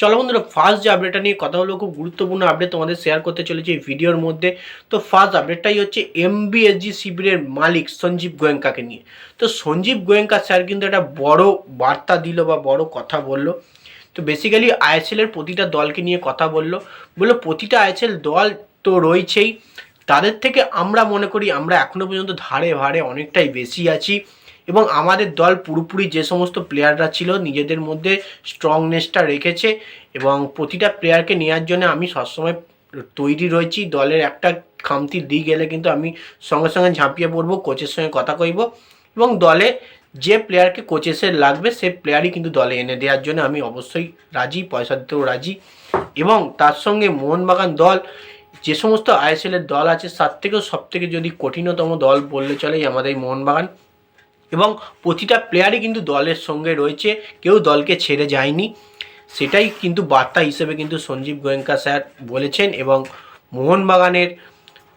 চলো বন্ধুরা ফার্স্ট যে আপডেটটা নিয়ে কথা হলো, খুব গুরুত্বপূর্ণ আপডেট তোমাদের শেয়ার করতে চলেছি এই ভিডিওর মধ্যে। তো ফার্স্ট আপডেটটাই হচ্ছে এমবিএসজি শিবিরের মালিক সঞ্জীব গোয়েঙ্কাকে নিয়ে। তো সঞ্জীব গোয়েঙ্কা স্যার কিন্তু একটা বড় বার্তা দিল বা বড় কথা বলল। তো বেসিক্যালি আইএসএলের প্রতিটা দলকে নিয়ে কথা বলল। বলল, প্রতিটা আইএসএল দল তো রয়েছেই। তাদের থেকে আমরা মনে করি, আমরা এখনও পর্যন্ত ধারে ভারে অনেকটাই বেশি আছি। এবং আমাদের দল পুরোপুরি যে সমস্ত প্লেয়াররা ছিল নিজেদের মধ্যে স্ট্রংনেসটা রেখেছে এবং প্রতিটা প্লেয়ারকে নেওয়ার জন্য আমি সবসময় তৈরি রয়েছি। দলের একটা খামতি দিক গেলে কিন্তু আমি সঙ্গে সঙ্গে ঝাঁপিয়ে পড়ব কোচের সঙ্গে কথা কইব এবং দলে যে প্লেয়ারকে কোচেসের লাগবে সে প্লেয়ারই কিন্তু দলে এনে দেওয়ার জন্য আমি অবশ্যই রাজি, পয়সা দিতেও রাজি এবং তার সঙ্গে মোহনবাগান দল, যে সমস্ত আইএসএলের দল আছে, তার থেকেও সব থেকে যদি কঠিনতম দল বললে চলে এই আমাদের মোহনবাগান। এবং প্রতিটা প্লেয়ারই কিন্তু দলের সঙ্গে রয়েছে। কেউ দলকে ছেড়ে যায়নি। সেটাই কিন্তু বার্তা হিসেবে কিন্তু সঞ্জীব গোয়েঙ্কা স্যার বলেছেন এবং মোহনবাগানের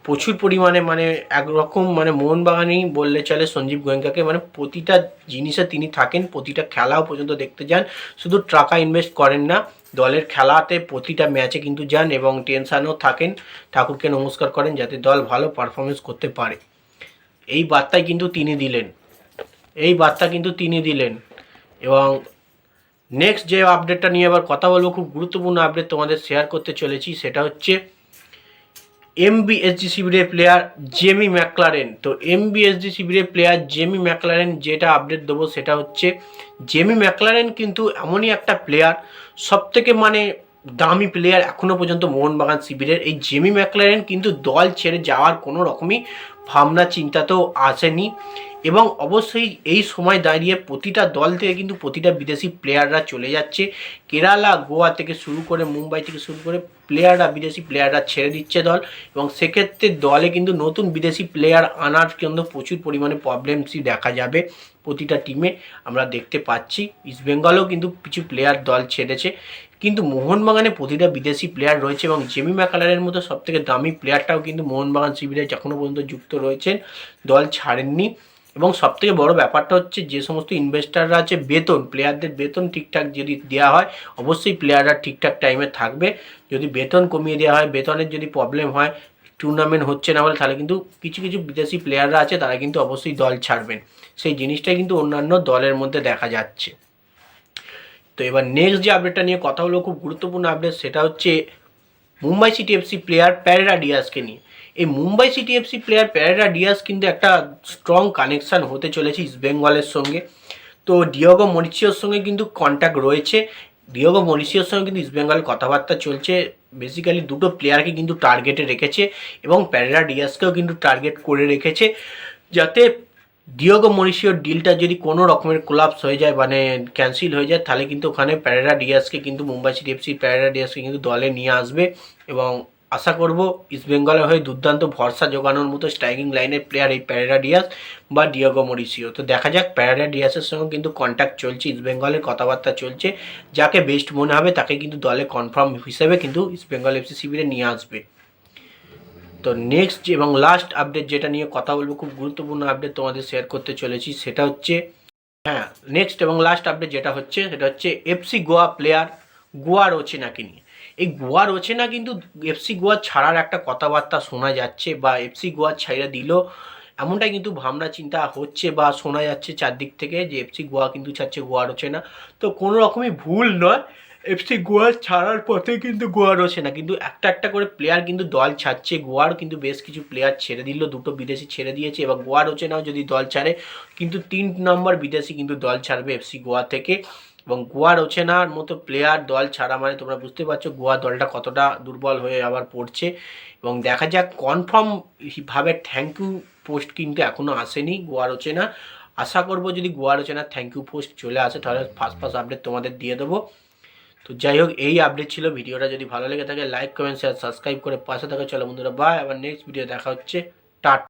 প্রচুর পরিমাণে মানে একরকম মানে মোহনবাগানেই বললে চলে সঞ্জীব গোয়েঙ্কাকে। মানে প্রতিটা জিনিসে তিনি থাকেন, প্রতিটা খেলাও পর্যন্ত দেখতে যান। শুধু টাকা ইনভেস্ট করেন না, দলের খেলাতে প্রতিটা ম্যাচে কিন্তু যান এবং টেনশানও থাকেন। ঠাকুরকে নমস্কার করেন যাতে দল ভালো পারফরমেন্স করতে পারে। এই বার্তাই কিন্তু তিনি দিলেন। এই বার্তা কিন্তু তিনি দিলেন। এবং নেক্সট যে আপডেটটা নিয়ে আবার কথা বলব, খুব গুরুত্বপূর্ণ আপডেট তোমাদের শেয়ার করতে চলেছি, সেটা হচ্ছে এমবিএসজি শিবিরের প্লেয়ার জেমি ম্যাকলারেন তো এমবিএসজি শিবিরের প্লেয়ার জেমি ম্যাকলারেন যেটা আপডেট দেবো, সেটা হচ্ছে জেমি ম্যাকলারেন কিন্তু এমনই একটা প্লেয়ার সব থেকে মানে দামি প্লেয়ার এখনও পর্যন্ত মোহনবাগান শিবিরের এই জেমি ম্যাকলারেন কিন্তু দল ছেড়ে যাওয়ার কোনো রকমই ভাবনা চিন্তাতেও আসেনি। এবং অবশ্যই এই সময় দাঁড়িয়ে প্রতিটা দল থেকে কিন্তু প্রতিটা বিদেশি প্লেয়াররা চলে যাচ্ছে। কেরালা, গোয়া থেকে শুরু করে মুম্বাই থেকে শুরু করে প্লেয়াররা বিদেশি প্লেয়াররা ছেড়ে দিচ্ছে দল। এবং সেক্ষেত্রে দলে কিন্তু নতুন বিদেশি প্লেয়ার আনার কিন্তু প্রচুর পরিমাণে প্রবলেমসই দেখা যাবে প্রতিটা টিমে আমরা দেখতে পাচ্ছি ইস্টবেঙ্গলও কিন্তু কিছু প্লেয়ার দল ছেড়েছে। কিন্তু মোহনবাগানে প্রতিটা বিদেশি প্লেয়ার রয়েছে এবং জেমি ম্যাকালারের মতো সবথেকে দামি প্লেয়ারটাও কিন্তু মোহনবাগান শিবিরে এখনও পর্যন্ত যুক্ত রয়েছেন, দল ছাড়েননি। এবং সবথেকে বড় ব্যাপারটা হচ্ছে যে সমস্ত ইনভেস্টাররা আছে, বেতন প্লেয়ারদের বেতন ঠিকঠাক যদি দেওয়া হয়, অবশ্যই প্লেয়াররা ঠিকঠাক টাইমে থাকবে। যদি বেতন কমিয়ে দেওয়া হয়, বেতনের যদি প্রবলেম হয় টুর্নামেন্ট হচ্ছে না বলে, তাহলে কিন্তু কিছু কিছু বিদেশি প্লেয়াররা আছে, তারা কিন্তু অবশ্যই দল ছাড়বেন। সেই জিনিসটাই কিন্তু অন্যান্য দলের মধ্যে দেখা যাচ্ছে। তো এবার নেক্সট যে আপডেটটা নিয়ে কথা হলো, খুব গুরুত্বপূর্ণ আপডেট সেটা হচ্ছে Mumbai City FC player Pereyra ডিয়াসকে নিয়ে। এই Mumbai City FC player Pereyra Diaz কিন্তু একটা স্ট্রং কানেকশান হতে চলেছে ইস্ট বেঙ্গলের সঙ্গে। তো ডিওগো মরিচিওর সঙ্গে কিন্তু কন্ট্যাক্ট রয়েছে। ডিওগো মরিচিওর সঙ্গে কিন্তু ইস্ট বেঙ্গল কথাবার্তা চলছে। বেসিক্যালি দুটো প্লেয়ারকে কিন্তু টার্গেটে রেখেছে এবং প্যারেরা ডিয়াসকেও কিন্তু টার্গেট করে রেখেছে। যাতে ডিওগো মরিশিওর ডিলটা যদি কোনো রকমের কোলাপস হয়ে যায় মানে ক্যান্সেল হয়ে যায়, তাহলে কিন্তু ওখানে প্যারেরা ডিয়াসকে কিন্তু মুম্বাই সিটি এফসি প্যারেরা ডিয়াসকে কিন্তু দলে নিয়ে আসবে এবং আশা করব ইস্টবেঙ্গলের হয়ে দুর্দান্ত ভরসা জোগানোর মতো স্ট্রাইকিং লাইনের প্লেয়ার এই প্যারেরা ডিয়াস বা ডিওগো মরিসিও তো দেখা যাক প্যারেরা ডিয়াসের সঙ্গে কিন্তু কন্ট্যাক্ট চলছে ইস্টবেঙ্গলের কথাবার্তা চলছে। যাকে বেস্ট মনে হবে তাকে কিন্তু দলে কনফার্ম হিসেবে কিন্তু ইস্টবেঙ্গল এফসি শিবিরে নিয়ে আসবে। তো নেক্সট এবং লাস্ট আপডেট যেটা নিয়ে কথা বলব, খুব গুরুত্বপূর্ণ আপডেট তোমাদের শেয়ার করতে চলেছি, সেটা হচ্ছে হ্যাঁ নেক্সট এবং লাস্ট আপডেট যেটা হচ্ছে, সেটা হচ্ছে এফসি গোয়া প্লেয়ার গোয়া রচেনাকে নিয়ে। এই গোয়া রচেনা কিন্তু এফসি গোয়া ছাড়ার একটা কথাবার্তা শোনা যাচ্ছে বা এফসি গোয়া ছাইড়া দিল, এমনটাই কিন্তু ভাবনা চিন্তা হচ্ছে বা শোনা যাচ্ছে চারদিক থেকে যে এফসি গোয়া কিন্তু ছাড়ছে গোয়া রচেনা। তো কোনো রকমই ভুল নয় এফসি গোয়া ছাড়ার পথে কিন্তু গোয়া রয়েছে না। কিন্তু একটা একটা করে প্লেয়ার কিন্তু দল ছাড়ছে। গোয়ার কিন্তু বেশ কিছু প্লেয়ার ছেড়ে দিল। দুটো বিদেশি ছেড়ে দিয়েছে। এবার গোয়া রয়েছে নাও যদি দল ছাড়ে, কিন্তু তিন নম্বর বিদেশি কিন্তু দল ছাড়বে এফসি গোয়া থেকে। এবং গোয়া রচেনার মতো প্লেয়ার দল ছাড়া মানে তোমরা বুঝতে পারছ গোয়া দলটা কতটা দুর্বল হয়ে আবার পড়ছে। এবং দেখা যাক কনফার্ম ভাবে থ্যাংক ইউ পোস্ট কিন্তু এখনও আসেনি গোয়া রচেনা আশা করব যদি গোয়া রচনার থ্যাংক ইউ পোস্ট চলে আসে, তাহলে ফার্স্ট ফার্স্ট আপডেট তোমাদের দিয়ে দেবো। তো যাই হোক এই আপডেট ছিল। ভিডিওটা যদি ভালো লেগে থাকে লাইক কমেন্ট শেয়ার সাবস্ক্রাইব করে পাশে থাকা। চলো বন্ধুরা বাই আবার নেক্সট ভিডিও দেখা হচ্ছে। টাটা।